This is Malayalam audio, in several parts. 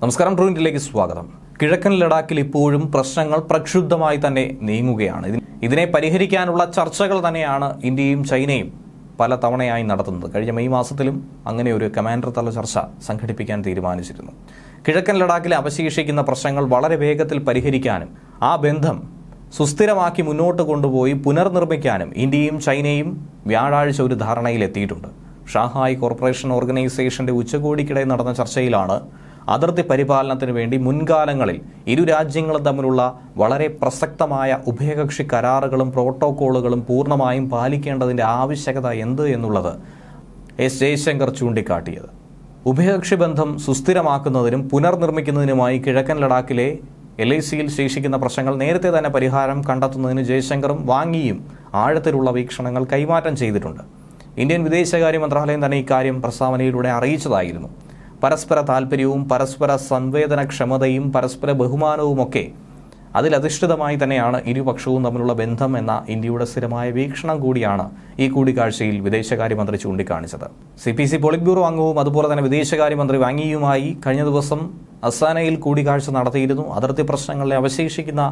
നമസ്കാരം ട്രൂനിറ്റിലേക്ക് സ്വാഗതം. കിഴക്കൻ ലഡാക്കിൽ ഇപ്പോഴും പ്രശ്നങ്ങൾ പ്രക്ഷുബ്ധമായി തന്നെ നീങ്ങുകയാണ്. ഇതിനെ പരിഹരിക്കാനുള്ള ചർച്ചകൾ തന്നെയാണ് ഇന്ത്യയും ചൈനയും പല തവണയായി നടത്തുന്നത്. കഴിഞ്ഞ മെയ് മാസത്തിലും അങ്ങനെ ഒരു കമാൻഡർ തല ചർച്ച സംഘടിപ്പിക്കാൻ തീരുമാനിച്ചിരുന്നു. കിഴക്കൻ ലഡാക്കിലെ അവശേഷിക്കുന്ന പ്രശ്നങ്ങൾ വളരെ വേഗത്തിൽ പരിഹരിക്കാനും ആ ബന്ധം സുസ്ഥിരമാക്കി മുന്നോട്ട് കൊണ്ടുപോയി പുനർനിർമ്മിക്കാനും ഇന്ത്യയും ചൈനയും വ്യാഴാഴ്ച ഒരു ധാരണയിലെത്തിയിട്ടുണ്ട്. ഷാഹായ് കോർപ്പറേഷൻ ഓർഗനൈസേഷന്റെ ഉച്ചകോടിക്കിടെ നടന്ന ചർച്ചയിലാണ് അതിർത്തി പരിപാലനത്തിന് വേണ്ടി മുൻകാലങ്ങളിൽ ഇരു രാജ്യങ്ങളും തമ്മിലുള്ള വളരെ പ്രസക്തമായ ഉഭയകക്ഷി കരാറുകളും പ്രോട്ടോക്കോളുകളും പൂർണമായും പാലിക്കേണ്ടതിന്റെ ആവശ്യകത എന്ത് എന്നുള്ളത് എസ് ജയശങ്കർ ചൂണ്ടിക്കാട്ടിയത്. ഉഭയകക്ഷി ബന്ധം സുസ്ഥിരമാക്കുന്നതിനും പുനർനിർമ്മിക്കുന്നതിനുമായി കിഴക്കൻ ലഡാക്കിലെ എൽ ഐ സിയിൽ ശേഷിക്കുന്ന പ്രശ്നങ്ങൾ നേരത്തെ തന്നെ പരിഹാരം കണ്ടെത്തുന്നതിന് ജയശങ്കറും വാങ്ങിയും ആഴത്തിലുള്ള വീക്ഷണങ്ങൾ കൈമാറ്റം ചെയ്തിട്ടുണ്ട്. ഇന്ത്യൻ വിദേശകാര്യ മന്ത്രാലയം തന്നെ ഇക്കാര്യം പ്രസ്താവനയിലൂടെ അറിയിച്ചതായിരുന്നു. പരസ്പര താല്പര്യവും പരസ്പര സംവേദനക്ഷമതയും പരസ്പര ബഹുമാനവുമൊക്കെ അതിലധിഷ്ഠിതമായി തന്നെയാണ് ഇരുപക്ഷവും തമ്മിലുള്ള ബന്ധം എന്ന ഇന്ത്യയുടെ സ്ഥിരമായ വീക്ഷണം കൂടിയാണ് ഈ കൂടിക്കാഴ്ചയിൽ വിദേശകാര്യമന്ത്രി ചൂണ്ടിക്കാണിച്ചത്. C P C politburo അംഗവും അതുപോലെ തന്നെ വിദേശകാര്യമന്ത്രി വാങ്ങിയുമായി കഴിഞ്ഞ ദിവസം അസാനയിൽ കൂടിക്കാഴ്ച നടത്തിയിരുന്നു. അതിർത്തി പ്രശ്നങ്ങളെ അവശേഷിക്കുന്ന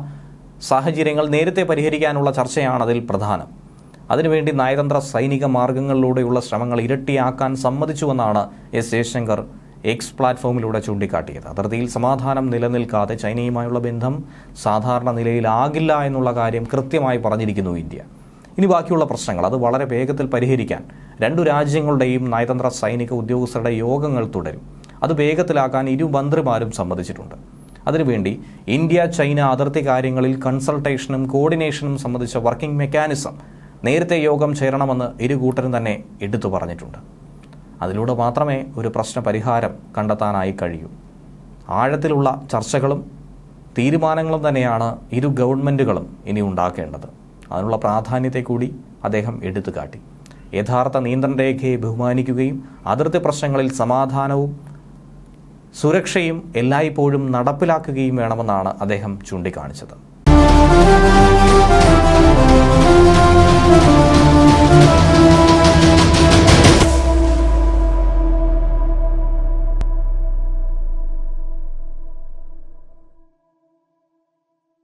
സാഹചര്യങ്ങൾ നേരത്തെ പരിഹരിക്കാനുള്ള ചർച്ചയാണ് അതിൽ പ്രധാനം. അതിനുവേണ്ടി നയതന്ത്ര സൈനിക മാർഗങ്ങളിലൂടെയുള്ള ശ്രമങ്ങൾ ഇരട്ടിയാക്കാൻ സമ്മതിച്ചുവെന്നാണ് എസ് ജയശങ്കർ എക്സ് പ്ലാറ്റ്ഫോമിലൂടെ ചൂണ്ടിക്കാട്ടിയത്. അതിർത്തിയിൽ സമാധാനം നിലനിൽക്കാതെ ചൈനയുമായുള്ള ബന്ധം സാധാരണ നിലയിലാകില്ല എന്നുള്ള കാര്യം കൃത്യമായി പറഞ്ഞിരിക്കുന്നു ഇന്ത്യ. ഇനി ബാക്കിയുള്ള പ്രശ്നങ്ങൾ. അത് വളരെ വേഗത്തിൽ പരിഹരിക്കാൻ രണ്ടു രാജ്യങ്ങളുടെയും നയതന്ത്ര സൈനിക ഉദ്യോഗസ്ഥരുടെ യോഗങ്ങൾ തുടരും. അത് വേഗത്തിലാക്കാൻ ഇരു മന്ത്രിമാരും സമ്മതിച്ചിട്ടുണ്ട്. അതിനുവേണ്ടി ഇന്ത്യ ചൈന അതിർത്തി കാര്യങ്ങളിൽ കൺസൾട്ടേഷനും കോർഡിനേഷനും സംബന്ധിച്ച വർക്കിംഗ് മെക്കാനിസം നേരത്തെ യോഗം ചേരണമെന്ന് ഇരു കൂട്ടരും തന്നെ എടുത്തു പറഞ്ഞിട്ടുണ്ട്. അതിലൂടെ മാത്രമേ ഒരു പ്രശ്ന പരിഹാരം കണ്ടെത്താനായി കഴിയൂ. ആഴത്തിലുള്ള ചർച്ചകളും തീരുമാനങ്ങളും തന്നെയാണ് ഇരു ഗവൺമെന്റുകളും ഇനി ഉണ്ടാക്കേണ്ടത്. അതിനുള്ള പ്രാധാന്യത്തെ കൂടി അദ്ദേഹം എടുത്തു കാട്ടി യഥാർത്ഥ നിയന്ത്രണ രേഖയെ ബഹുമാനിക്കുകയും അതിർത്തി പ്രശ്നങ്ങളിൽ സമാധാനവും സുരക്ഷയും എല്ലായ്പ്പോഴും നടപ്പിലാക്കുകയും വേണമെന്നാണ് അദ്ദേഹം ചൂണ്ടിക്കാണിച്ചത്.